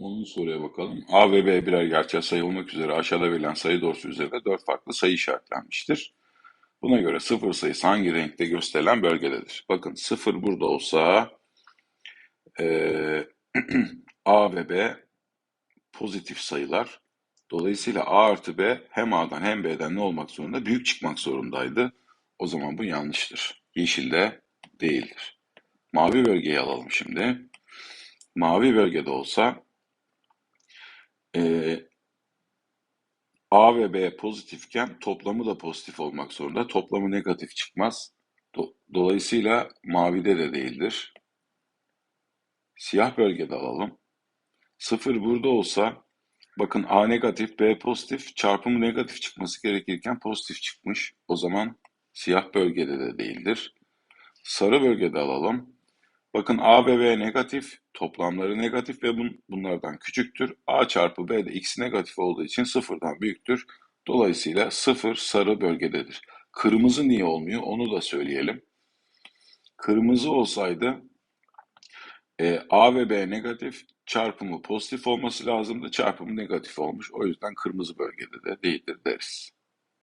10. soruya bakalım. A ve B birer gerçel sayı olmak üzere aşağıda verilen sayı doğrusu üzerinde 4 farklı sayı işaretlenmiştir. Buna göre sıfır sayısı hangi renkte gösterilen bölgededir? Bakın sıfır burada olsa eee, A ve B pozitif sayılar. Dolayısıyla A artı B hem A'dan hem B'den ne olmak zorunda? Büyük çıkmak zorundaydı. O zaman bu yanlıştır. Yeşilde değildir. Mavi bölgeyi alalım şimdi. Mavi bölgede olsa eee, A ve B pozitifken toplamı da pozitif olmak zorunda. Toplamı negatif çıkmaz. Do- Dolayısıyla mavide de değildir. Siyah bölgede alalım. Sıfır burada olsa bakın A negatif, B pozitif çarpımı negatif çıkması gerekirken pozitif çıkmış. O zaman siyah bölgede de değildir. Sarı bölgede alalım. Bakın A ve B negatif, toplamları negatif ve bun- bunlardan küçüktür. A çarpı B de x negatif olduğu için sıfırdan büyüktür. Dolayısıyla sıfır sarı bölgededir. Kırmızı niye olmuyor onu da söyleyelim. Kırmızı olsaydı e, A ve B negatif, çarpımı pozitif olması lazımdı. Çarpımı negatif olmuş. O yüzden kırmızı bölgede de değildir deriz.